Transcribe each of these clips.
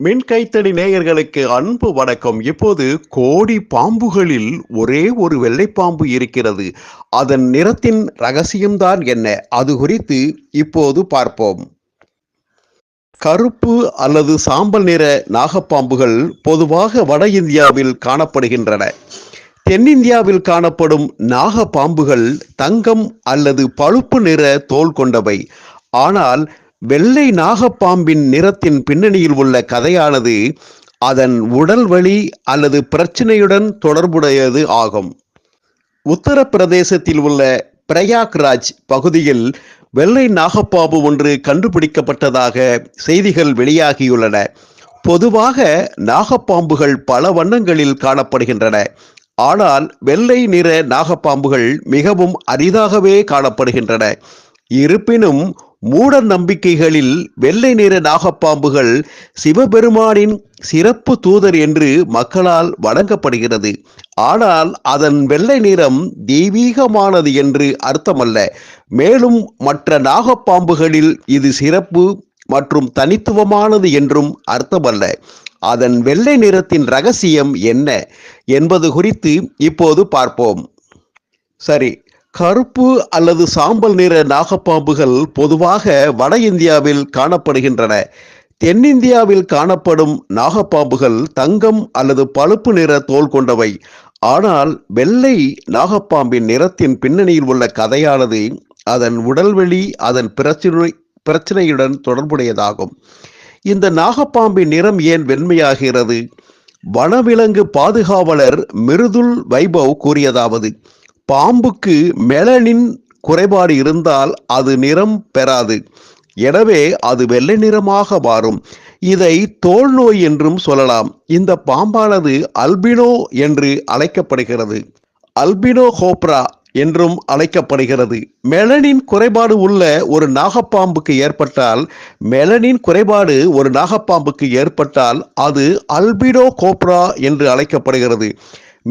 மின் கைத்தடி நேயர்களுக்கு அன்பு வணக்கம். இப்போது கோடி பாம்புகளில் ஒரே ஒரு வெள்ளைப்பாம்பு இருக்கிறது. அதன் நிறத்தின் ரகசியம்தான் என்ன? அது குறித்து இப்போது பார்ப்போம். கருப்பு அல்லது சாம்பல் நிற நாகப்பாம்புகள் பொதுவாக வட இந்தியாவில் காணப்படுகின்றன. தென்னிந்தியாவில் காணப்படும் நாகப்பாம்புகள் தங்கம் அல்லது பழுப்பு நிற தோல் கொண்டவை. ஆனால் வெள்ளை நாகப்பாம்பின் நிறத்தின் பின்னணியில் உள்ள கதையானது அதன் உடல் வலி அல்லது பிரச்சனையுடன் தொடர்புடையது ஆகும். உத்தரப்பிரதேசத்தில் உள்ள பிரயாக்ராஜ் பகுதியில் வெள்ளை நாகப்பாம்பு ஒன்று கண்டுபிடிக்கப்பட்டதாக செய்திகள் வெளியாகியுள்ளன. பொதுவாக நாகப்பாம்புகள் பல வண்ணங்களில் காணப்படுகின்றன. ஆனால் வெள்ளை நிற நாகப்பாம்புகள் மிகவும் அரிதாகவே காணப்படுகின்றன. இருப்பினும் மூட நம்பிக்கைகளில் வெள்ளை நிற நாகப்பாம்புகள் சிவபெருமானின் சிறப்பு தூதர் என்று மக்களால் வழங்கப்படுகிறது ஆனால் அதன் வெள்ளை நிறம் தெய்வீகமானது என்று அர்த்தமல்ல. மேலும் மற்ற நாகப்பாம்புகளில் இது சிறப்பு மற்றும் தனித்துவமானது என்றும் அர்த்தமல்ல. அதன் வெள்ளை நிறத்தின் ரகசியம் என்ன என்பது குறித்து இப்போது பார்ப்போம். சரி கருப்பு அல்லது சாம்பல் நிற நாகப்பாம்புகள் பொதுவாக வட இந்தியாவில் காணப்படுகின்றன. தென்னிந்தியாவில் காணப்படும் நாகப்பாம்புகள் தங்கம் அல்லது பழுப்பு நிற தோல் கொண்டவை. ஆனால் வெள்ளை நாகப்பாம்பின் நிறத்தின் பின்னணியில் உள்ள கதையானது அதன் உடல்வெளி அதன் பிரச்சனை பிரச்சனையுடன் தொடர்புடையதாகும். இந்த நாகப்பாம்பின் நிறம் ஏன் வெண்மையாகிறது? வனவிலங்கு பாதுகாவலர் மிருதுல் வைபவ் கூறியதாவது பாம்புக்கு மெலனின் குறைபாடு இருந்தால் அது நிறம் பெறாது. எனவே அது வெள்ளை நிறமாக மாறும். இதை தோல் நோய் என்றும் சொல்லலாம். இந்த பாம்பானது அல்பினோ என்று அழைக்கப்படுகிறது. அல்பினோ ஹோப்ரா என்றும் அழைக்கப்படுகிறது. மெலனின் குறைபாடு உள்ள ஒரு நாகப்பாம்புக்கு ஏற்பட்டால் மெலனின் குறைபாடு ஒரு நாகப்பாம்புக்கு ஏற்பட்டால் அது அல்பிடோ கோப்ரா என்று அழைக்கப்படுகிறது.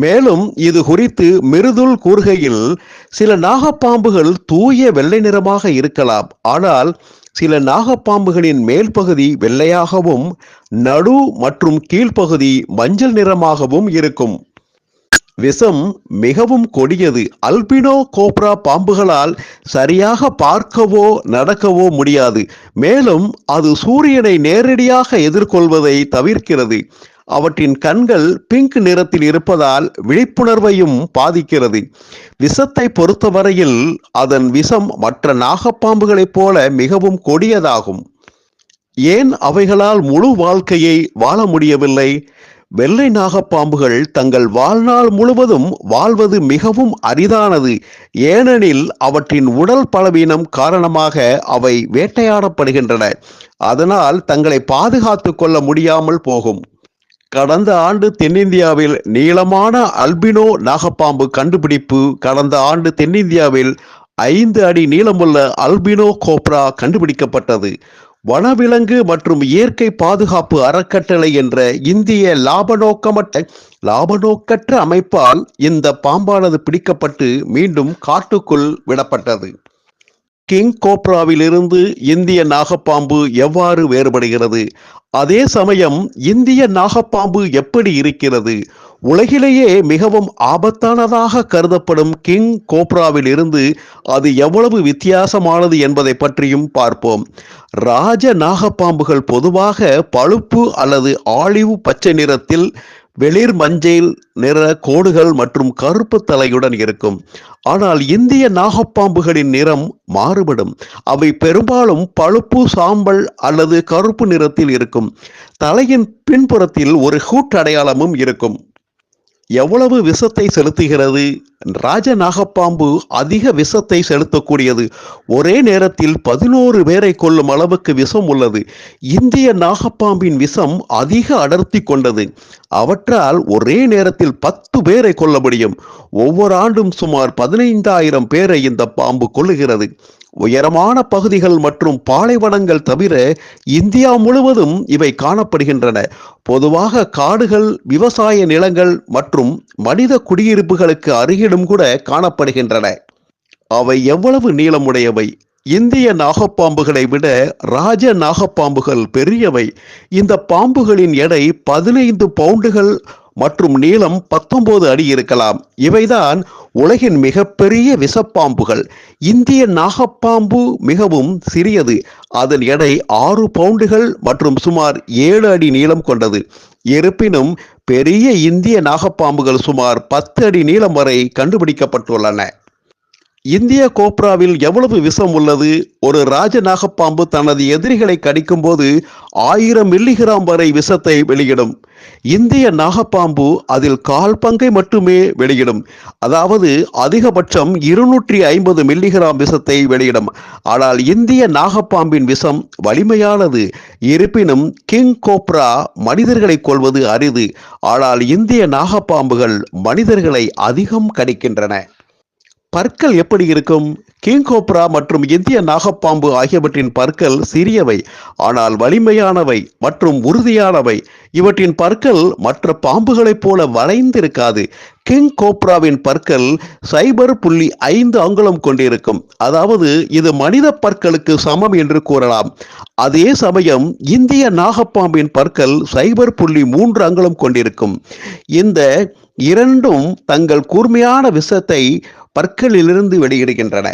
மேலும் இது குறித்து மிருதுல் கூறுகையில் சில நாகப்பாம்புகள் தூய வெள்ளை நிறமாக இருக்கலாம். ஆனால் சில நாகப்பாம்புகளின் மேல் பகுதி வெள்ளையாகவும் நடு மற்றும் கீழ்ப்பகுதி மஞ்சள் நிறமாகவும் இருக்கும். விஷம் மிகவும் கொடியது. அல்பினோ கோப்ரா பாம்புகளால் சரியாக பார்க்கவோ நடக்கவோ முடியாது. மேலும் அது சூரியனை நேரடியாக எதிர்கொள்வதை தவிர்க்கிறது. அவற்றின் கண்கள் பிங்க் நிறத்தில் இருப்பதால் விழிப்புணர்வையும் பாதிக்கிறது. விஷத்தை பொறுத்தவரையில் அதன் விஷம் மற்ற நாகப்பாம்புகளைப் போல மிகவும் கொடியதாகும். ஏன் அவைகளால் முழு வாழ்க்கையை வாழ முடியவில்லை? வெள்ளை நாகப்பாம்புகள் தங்கள் வாழ்நாள் முழுவதும் வாழ்வது மிகவும் அரிதானது. ஏனெனில் அவற்றின் உடல் பலவீனம் காரணமாக அவை வேட்டையாடப்படுகின்றன. அதனால் தங்களை பாதுகாத்து கொள்ள முடியாமல் போகும். கடந்த ஆண்டு தென்னிந்தியாவில் நீளமான அல்பினோ நாகப்பாம்பு கண்டுபிடிப்பு. கடந்த ஆண்டு தென்னிந்தியாவில் ஐந்து அடி நீளமுள்ள அல்பினோ கோப்ரா கண்டுபிடிக்கப்பட்டது. வனவிலங்கு மற்றும் இயற்கை பாதுகாப்பு அறக்கட்டளை என்ற இந்திய லாபநோக்கமற்ற லாபநோக்கற்ற அமைப்பால் இந்த பாம்பானது பிடிக்கப்பட்டு மீண்டும் காட்டுக்குள் விடப்பட்டது. கிங் கோப்ராவிலிருந்து இந்திய நாகப்பாம்பு எவ்வாறு வேறுபடுகிறது? அதே சமயம் இந்திய நாகப்பாம்பு எப்படி இருக்கிறது? உலகிலேயே மிகவும் ஆபத்தானதாக கருதப்படும் கிங் கோப்ராவில் இருந்து அது எவ்வளவு வித்தியாசமானது என்பதை பற்றியும் பார்ப்போம். ராஜ நாகப்பாம்புகள் பொதுவாக பழுப்பு அல்லது ஆலிவு பச்சை நிறத்தில் வெளிர் மஞ்சள் நிற கோடுகள் மற்றும் கருப்பு தலையுடன் இருக்கும். ஆனால் இந்திய நாகப்பாம்புகளின் நிறம் மாறுபடும். அவை பெரும்பாலும் பழுப்பு சாம்பல் அல்லது கருப்பு நிறத்தில் இருக்கும். தலையின் பின்புறத்தில் ஒரு ஹூட் அடையாளமும் இருக்கும். எவ்வளவு விஷத்தை செலுத்துகிறது? ராஜ நாகப்பாம்பு அதிக விஷத்தை செலுத்தக்கூடியது. ஒரே நேரத்தில் பதினோரு பேரை கொல்லும் அளவுக்கு விஷம் உள்ளது. இந்திய நாகப்பாம்பின் விஷம் அதிக அடர்த்தி கொண்டது. அவற்றால் ஒரே நேரத்தில் பத்து பேரை கொல்ல முடியும். ஒவ்வொரு ஆண்டும் சுமார் பதினைந்தாயிரம் பேரை இந்த பாம்பு கொள்ளுகிறது உயரமான பகுதிகள் மற்றும் பாலைவனங்கள் தவிர இந்தியா முழுவதும் இவை காணப்படுகின்றன. பொதுவாக காடுகள் விவசாய நிலங்கள் மற்றும் மனித குடியிருப்புகளுக்கு அருகில் அருகிலும் கூட காணப்படுகின்றன. அவை எவ்வளவு நீளமுடையவை? இந்திய நாகப்பாம்புகளை விட ராஜ நாகப்பாம்புகள் பெரியவை. இந்த பாம்புகளின் எடை பதினைந்து பவுண்டுகள் மற்றும் நீளம் பத்தொன்பது அடி இருக்கலாம். இவைதான் உலகின் மிகப்பெரிய விஷப்பாம்புகள் இந்திய நாகப்பாம்பு மிகவும் சிறியது. அதன் எடை ஆறு பவுண்டுகள் மற்றும் சுமார் ஏழு அடி நீளம் கொண்டது. இருப்பினும் பெரிய இந்திய நாகப்பாம்புகள் சுமார் பத்து அடி நீளம் வரை கண்டுபிடிக்கப்பட்டுள்ளன. இந்திய கோப்ராவில் எவ்வளவு விஷம் உள்ளது? ஒரு ராஜ நாகப்பாம்பு தனது எதிரிகளை கடிக்கும் போது ஆயிரம் மில்லிகிராம் வரை விஷத்தை வெளியிடும். இந்திய நாகப்பாம்பு அதில் கால் பங்கை மட்டுமே வெளியிடும். அதாவது அதிகபட்சம் இருநூற்றி ஐம்பது மில்லிகிராம் விஷத்தை வெளியிடும். ஆனால் இந்திய நாகப்பாம்பின் விஷம் வலிமையானது. இருப்பினும் கிங் கோப்ரா மனிதர்களை கொள்வது அரிது. ஆனால் இந்திய நாகப்பாம்புகள் மனிதர்களை அதிகம் கடிக்கின்றன. பற்கள் எப்படி இருக்கும்? கிங் கோப்ரா மற்றும் இந்திய நாகப்பாம்பு ஆகியவற்றின் பற்கள் சிறியவை ஆனால் வலிமையானவை மற்றும் உறுதியானவை. இவற்றின் பற்கள் மற்ற பாம்புகளைப் போல வளைந்திருக்காது. கிங் கோப்ராவின் பற்கள் சைபர் புள்ளி ஐந்து அங்குலம் கொண்டிருக்கும். அதாவது இது மனித பற்களுக்கு சமம் என்று கூறலாம். அதே சமயம் இந்திய நாகப்பாம்பின் பற்கள் சைபர் புள்ளி மூன்று அங்குலம் கொண்டிருக்கும். இந்த இரண்டும் தங்கள் கூர்மையான விஷத்தை பற்களிலிருந்து வெளியிடுகின்றன.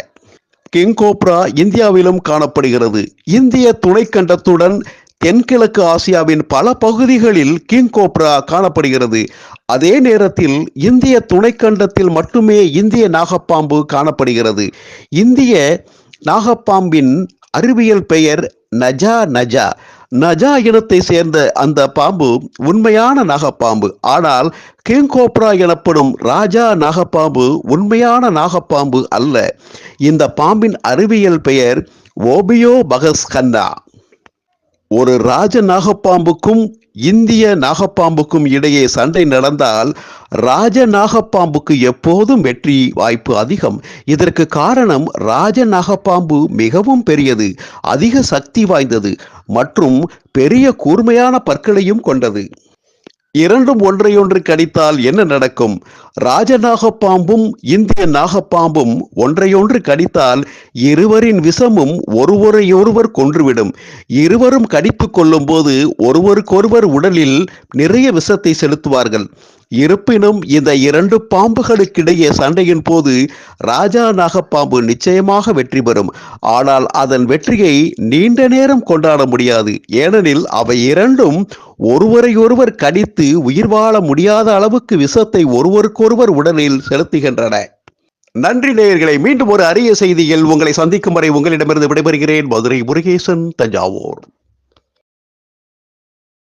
கிங் கோப்ரா இந்தியாவிலும் காணப்படுகிறது. இந்திய துணைக்கண்டத்துடன் தென்கிழக்கு ஆசியாவின் பல பகுதிகளில் கிங் கோப்ரா காணப்படுகிறது. அதே நேரத்தில் இந்திய துணைக்கண்டத்தில் மட்டுமே இந்திய நாகப்பாம்பு காணப்படுகிறது. இந்திய நாகப்பாம்பின் அறிவியல் பெயர் நஜா நஜா. நஜா இனத்தை சேர்ந்த அந்த பாம்பு உண்மையான நாகப்பாம்பு. ஆனால் கிங் கோப்ரா எனப்படும் ராஜா நாகப்பாம்பு உண்மையான நாகப்பாம்பு அல்ல. இந்த பாம்பின் அறிவியல் பெயர் ஓபியோ பகஸ்கன்னா. ஒரு ராஜ நாகப்பாம்புக்கும் இந்திய நாகப்பாம்புக்கும் இடையே சண்டை நடந்தால் ராஜ நாகப்பாம்புக்கு எப்போதும் வெற்றி வாய்ப்பு அதிகம். இதற்கு காரணம் ராஜ நாகப்பாம்பு மிகவும் பெரியது அதிக சக்தி வாய்ந்தது மற்றும் பெரிய கூர்மையான பற்களையும் கொண்டது. இரண்டும் ஒன்றையொன்று கடித்தால் என்ன நடக்கும்? ராஜ நாகப்பாம்பும் இந்திய நாகப்பாம்பும் ஒன்றையொன்று கடித்தால் இருவரின் விஷமும் ஒருவரையொருவர் கொன்றுவிடும். இருவரும் கடித்து கொள்ளும் போது ஒருவருக்கொருவர் உடலில் நிறைய விஷத்தை செலுத்துவார்கள். இருப்பினும் இந்த இரண்டு பாம்புகளுக்கிடையே சண்டையின் போது ராஜா நாகப்பாம்பு நிச்சயமாக வெற்றி பெறும். ஆனால் அதன் வெற்றியை நீண்ட நேரம் கொண்டாட முடியாது. ஏனெனில் அவை இரண்டும் ஒருவரையொருவர் கடித்து உயிர் வாழ முடியாத அளவுக்கு விஷத்தை ஒருவருக்கொருவர் உடலில் செலுத்துகின்றன. நன்றி நேயர்களை மீண்டும் ஒரு அரிய செய்தியில் உங்களை சந்திக்கும் வரை உங்களிடமிருந்து விடைபெறுகிறேன். மதுரை முருகேசன் தஞ்சாவூர்.